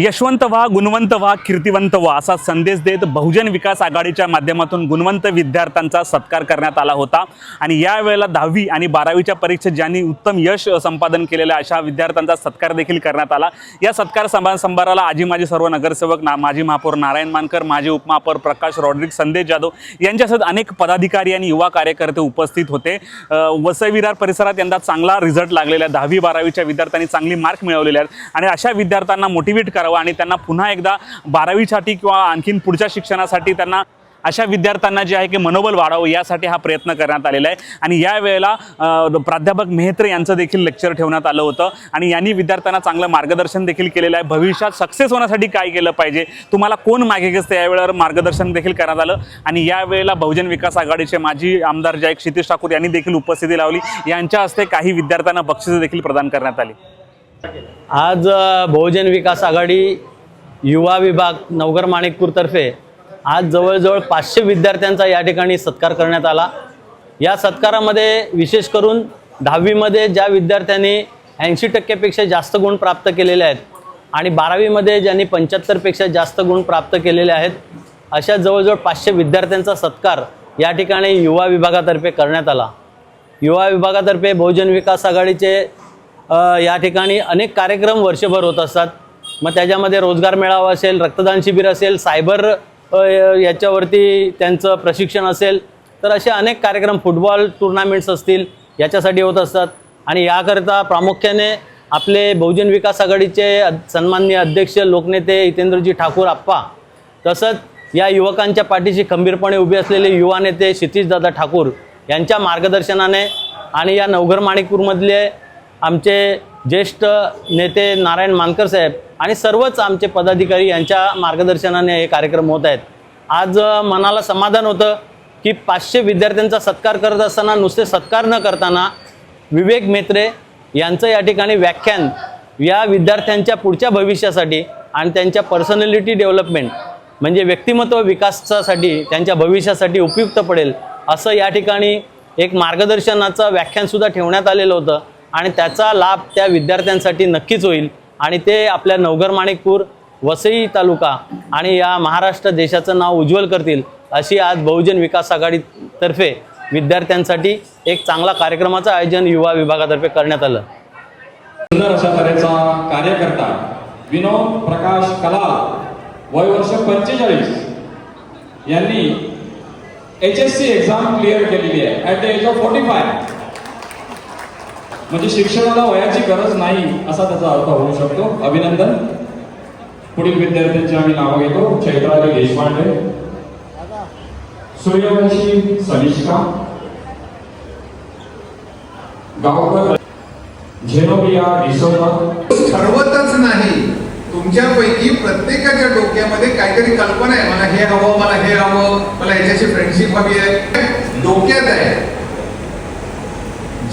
यशवंत व्हा गुणवंत व्हा कीर्तिवंत व्हा असा संदेश देत बहुजन विकास आघाडीच्या माध्यमातून गुणवंत विद्यार्थ्यांचा सत्कार करण्यात आला होता. आणि यावेळेला दहावी आणि बारावीच्या परीक्षेत ज्यांनी उत्तम यश संपादन केलेल्या अशा विद्यार्थ्यांचा सत्कार देखील करण्यात आला. या सत्कार संभा संभाराला आजी माजी सर्व नगरसेवक ना माजी महापौर नारायण मानकर माजी उपमहापौर प्रकाश रॉड्रिक संदेश जाधव यांच्यासह अनेक पदाधिकारी आणि युवा कार्यकर्ते उपस्थित होते. अ, वसई विरार परिसरात यंदा चांगला रिझल्ट लागलेला आहे. दहावी बारावीच्या विद्यार्थ्यांनी चांगली मार्क मिळवलेले आहेत. आणि अशा विद्यार्थ्यांना मोटिवेट करावं आणि त्यांना पुन्हा एकदा बारावीसाठी किंवा आणखीन पुढच्या शिक्षणासाठी त्यांना अशा विद्यार्थ्यांना जे आहे की मनोबल वाढावं यासाठी हा प्रयत्न करण्यात आलेला आहे. आणि यावेळेला वेळेला प्राध्यापक मेहत्रे यांचं देखील लेक्चर ठेवण्यात आलं होतं. आणि यांनी विद्यार्थ्यांना चांगलं मार्गदर्शन देखील केलेलं आहे. भविष्यात सक्सेस होण्यासाठी काय केलं पाहिजे? तुम्हाला कोण मागे घेतं यावेळेवर मार्गदर्शन देखील करण्यात आलं. आणि यावेळेला बहुजन विकास आघाडीचे माजी आमदार जे आहे क्षितिश ठाकूर यांनी देखील उपस्थिती लावली. यांच्या हस्ते काही विद्यार्थ्यांना बक्षिसं देखील प्रदान करण्यात आली. आज बहुजन विकास आघाडी युवा विभाग नवगर माणिकपूरतर्फे आज जवळजवळ पाचशे विद्यार्थ्यांचा या ठिकाणी सत्कार करण्यात आला. या सत्कारामध्ये विशेष करून दहावीमध्ये ज्या विद्यार्थ्यांनी ऐंशी टक्क्यापेक्षा जास्त गुण प्राप्त केलेले आहेत आणि बारावीमध्ये ज्यांनी पंच्याहत्तरपेक्षा जास्त गुण प्राप्त केलेले आहेत अशा जवळजवळ पाचशे विद्यार्थ्यांचा सत्कार या ठिकाणी युवा विभागातर्फे करण्यात आला. युवा विभागातर्फे बहुजन विकास आघाडीचे या ठिकाणी अनेक कार्यक्रम वर्षभर होत असतात. मग त्याच्यामध्ये रोजगार मेळावा असेल रक्तदान शिबिर असेल सायबर याच्यावरती त्यांचं प्रशिक्षण असेल तर असे अनेक कार्यक्रम फुटबॉल टुर्नामेंट्स असतील याच्यासाठी होत असतात. आणि याकरिता प्रामुख्याने आपले बहुजन विकास आघाडीचे सन्माननीय अध्यक्ष लोकनेते हितेंद्रजी ठाकूर आप्पा तसंच या युवकांच्या पाठीशी खंबीरपणे उभे असलेले युवा नेते क्षितिजदादा ठाकूर यांच्या मार्गदर्शनाने आणि या नवघर माणिकपूरमधले आमचे ज्येष्ठ नेते नारायण मानकर साहेब आणि सर्वच आमचे पदाधिकारी यांच्या मार्गदर्शनाने हे कार्यक्रम होत आहेत. आज मनाला समाधान होतं की पाचशे विद्यार्थ्यांचा सत्कार करत असताना नुसते सत्कार न करताना विवेक मेत्रे यांचं या ठिकाणी व्याख्यान या विद्यार्थ्यांच्या पुढच्या भविष्यासाठी आणि त्यांच्या पर्सनॅलिटी डेव्हलपमेंट म्हणजे व्यक्तिमत्व विकासासाठी त्यांच्या भविष्यासाठी उपयुक्त पडेल असं या ठिकाणी एक मार्गदर्शनाचं व्याख्यानसुद्धा ठेवण्यात आलेलं होतं. आणि त्याचा लाभ त्या विद्यार्थ्यांसाठी नक्कीच होईल. आणि ते आपल्या नवघर माणिकपूर वसई तालुका आणि या महाराष्ट्र देशाचं नाव उज्ज्वल करतील अशी आज बहुजन विकास आघाडीतर्फे विद्यार्थ्यांसाठी एक चांगला कार्यक्रमाचं आयोजन युवा विभागातर्फे करण्यात आलं. सुंदर अशा तऱ्हेचा कार्यकर्ता विनोद प्रकाश कलाल वय वर्ष पंचेचाळीस यांनी H S C exam clear केलेली आहे. At the age of forty five म्हणजे शिक्षणाला वयाची गरज नाही असा त्याचा अर्थ होऊ शकतो. अभिनंदन. पुढील विद्यार्थ्यांची आम्ही नावं घेतो. चैत्राली देशपांडे. सूर्यवंशी सनिष्का गावकर. झेनोबिया डिसोजा सर्वतच नाही. तुमच्यापैकी प्रत्येकाच्या डोक्यामध्ये काहीतरी कल्पना आहे. मला हे हवं मला हे हवं. मला याच्याशी फ्रेंडशिप हवी आहे. डोक्यात आहे.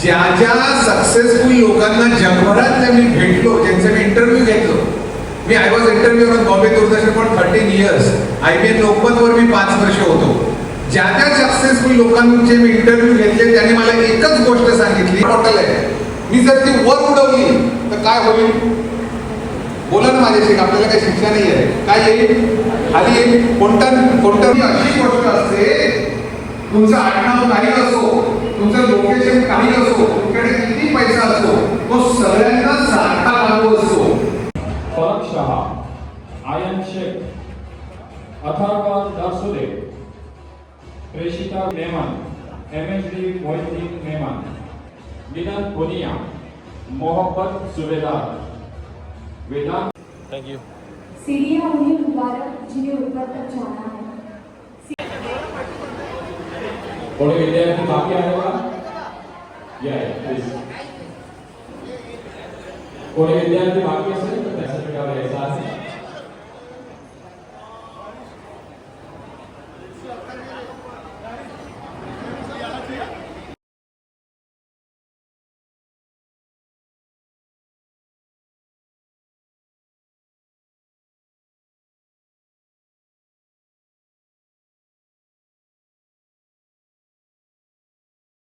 ज्या ज्या सक्सेसफुल लोकांना जगभरात मी भेटलो ज्यांचे मी इंटरव्ह्यू घेतलो. मी I was interview Bombay Doordarshan for thirteen years I B N लोकमतवर मी पाच वर्ष होतो. ज्या ज्या सक्सेसफुल लोकांचे मी इंटरव्ह्यू घेतले त्यांनी मला एकच गोष्ट सांगितली. हॉटेल आहे. मी जर ती वर उडवली तर काय होईल? बोला ना माझ्याशी आपल्याला काही शिक्षा नाही आहे. काय येईल? खाली येईल. कोणता कोणता अशी गोष्ट असते तुमचं आडनाव काही असो तुमचं लोकेशन काही असो तुमच्याकडे किती पैसा असो तो सगळ्यांना सारखा लागू असतो. फरक Shah Ayan Shaikh Atharva Dasude Preshita Memon M H D Mohiddin Memon Milan Punia Mohabbat Subedar Vedant thank you सीढ़ियाँ उन्हें मुबारक जिन्हें ऊपर तक जाना है। कोणी विद्यार्थी बाकी आहे का या प्लीज कोणी विद्यार्थी बाकी असेल तर त्यासाठी यायचा आहे